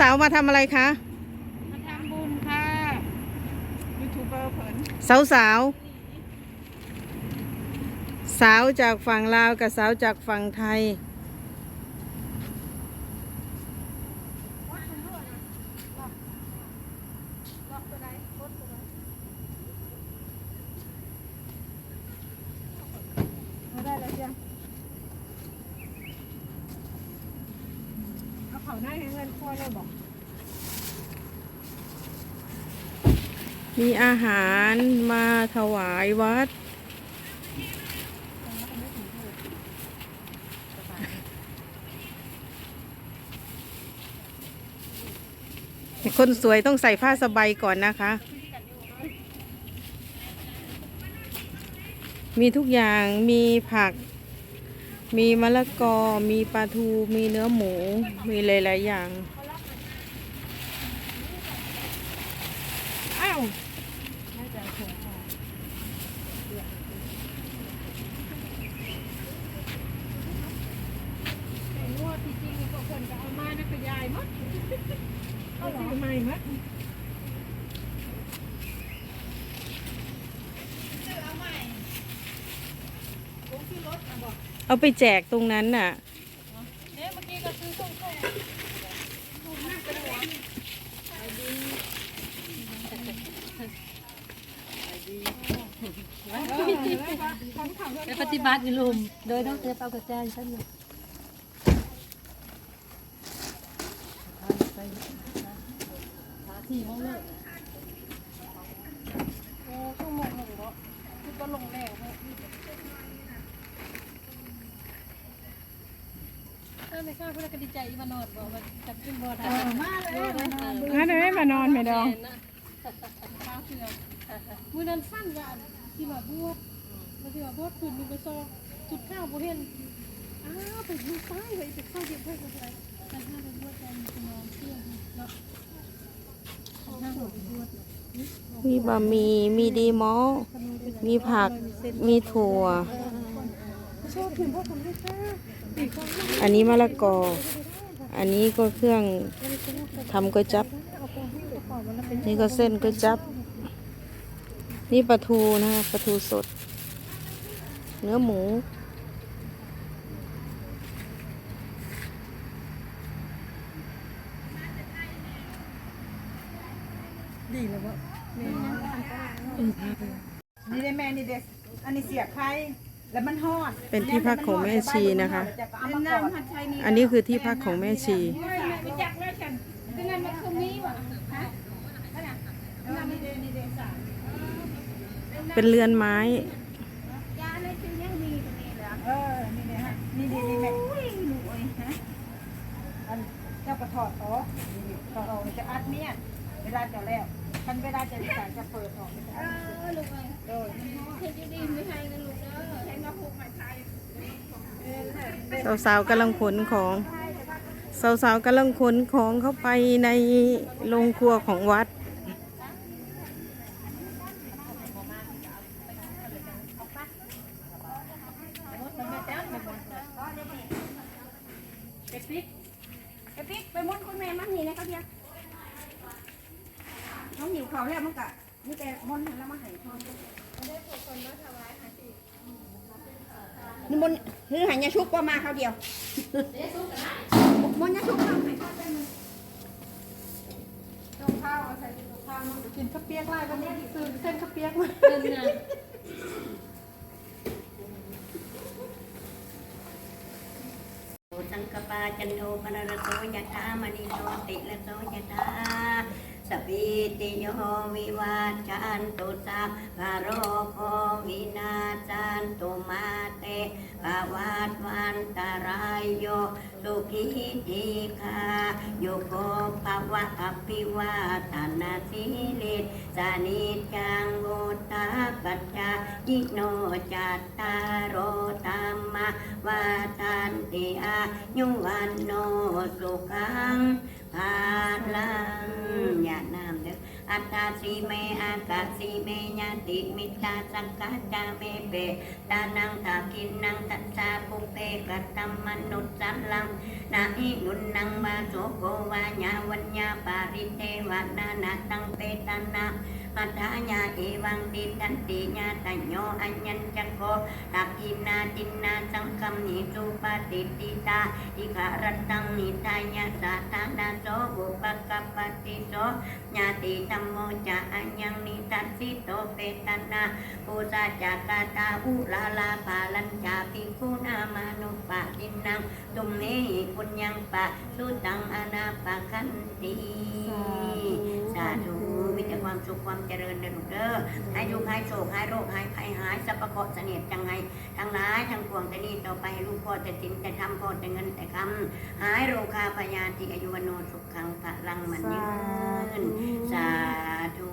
สาวๆมาทำอะไรคะมาทำบุญค่ะยูทูบเบอร์เพิ่นสาวสาวสาวจากฝั่งลาวกับสาวจากฝั่งไทยเอาได้แล้วจ้ะ เขาได้ให้เงินครัวเลยบอกมีอาหารมาถวายวัด คนสวยต้องใส่ผ้าสบายก่อนนะคะ มีทุกอย่างมีผัก มีมะละกอ มีปลาทู มีเนื้อหมู มีหลายๆอย่าง อ้าวแต่งวดที่จริงก็คนจะเอามานะขยายมั้งเอาซื้อใหม่มั้ง เอาไปแจกตรงนั้นน่ะเนี่ยเมื่อกี้ก็ซื้อส่งส่งไปปฏิบัติอยู่ลุมโดยต้องเสียเปากระจายท่านเลยที่ห้องเลยโอ้ชั่วโมงหนึ่งก็คือก็ลงแล้วเว้ย เออไม่ทราบเพื่อนก็ดีใจมานอนบอกว่าจับขึ้นบ่ได้มาเลยมางั้นเดี๋ยวให้มานอนไหมดองข้าวเสือมือนั้นสั้นว่าที่ว่าบวชมาที่ว่าบวชคุณมีไปซองจุดข้าวบ่เห็นอ้าวไปดูซ้ายไปไปข้าวเย็บให้กันไปกันห้าไปบวชกันนอนเที่ยงเนาะห้าไปบวชมีบะหมี่มีดีมอลมีผัก มีถั่ว อันนี้มะละกอ อันนี้ก็เครื่องทำก๋วยจับ นี่ก็เส้นก๋วยจับ นี่ปลาทูนะคะปลาทูสด เนื้อหมูนี่ได้แม่นี่เด็กอันนี้เสียบไข่ แล้วมันฮอดเป็นที่พักของแม่ชีนะคะเล่นน้ำผัดไทยนี่อันนี้คือที่พักของแม่ชี ไปจักแล้วฉันเป็นไงมันคือมีวะฮะนั่นนี่เดนี่เดสามเป็นเรือนไม้ ยาเลยคือยังมีตรงนี้เหรอเออ นี่เดฮะ นี่ดีนี่แม่อุ้ยหนูเอ้ยฮะ อันเจ้ากระถอดโต๊ะถอดออกจะอัดเนี่ยเวลาจะแล้วคันเวลาจะใส่จะเปิดออกเออลูกเอ้ยโดยเฮ็ดดีไม่ให้นะลูกเด้อ สาวๆกำลังขนของ สาวๆกำลังขนของเข้าไปในโรงครัวของวัด ไปปิ๊กไปปิ๊กไปมุดคุณแม่มันนี่นะเขาเดียวน้องหิวเขาแล้วมันกะนี่แต่มนต์แล้วมาให้พ่อนี่ม นต์คือหายาชุบก็มาเขาเดียวมนต์ยาชุบมาให้พ่อเป็นต้องข้าวเอาใส่ข้าวมันกินข้าวเปียกไล่วันนี้ซื้อเส้นข้าวเปียกมาเดินงานสังกปาจันโทปนรโสยถามณีโนติละโสยถา สปีติโยวิวาจันตุสาภาโรโควินาจันตุมาเตภาวาตวันตรายโยสุขีทีคาโยโกภาวะอภิวาตนาสิลิสานิจังโมตาปัจจายิโนจัตตารโรธรรมวาทันติอายุวันโนสุขัง อาลังยานามเด้ออัตตาสีเมอากาสีเมญาติมิตาสังกาจาเมเปตานังทากินนังตัสสาปุเพกตัมมนุสสัลลังนาอินุนนังมาโสโกวาญาวัญญาปาริเทวนานาตังเปตานา มัทธาญาเอวังติทันติญาตัญโยอัญญัญจักโกตักอินาตินนาสังคมนิสุปฏิติตาอิขารตังนิทายาสาธานาโสบุปกัปปติโสญาติธรรมโมจะอัญญังนิทัสสิโตเปตนาปูซาจากาตาอุลาลาภาลัญจาภิกขุนามานุปะดินังตุมเนหิปุญญังปะสุตังอนาปะคันติสาธุ มีแต่ความสุขความเจริญเด้อลูกเด้อให้ยุคให้โศกให้โรคให้ภัยหายสัพพะเคราะห์เสนียดจังไงทั้งหลายทั้งปวงแต่นี้ต่อไปลูกพ่อแต่สินแต่ทำพ่อแต่เงินแต่คำหายโรคาพยาธิอายุวโนสุขังพลังมันยืนสาธุ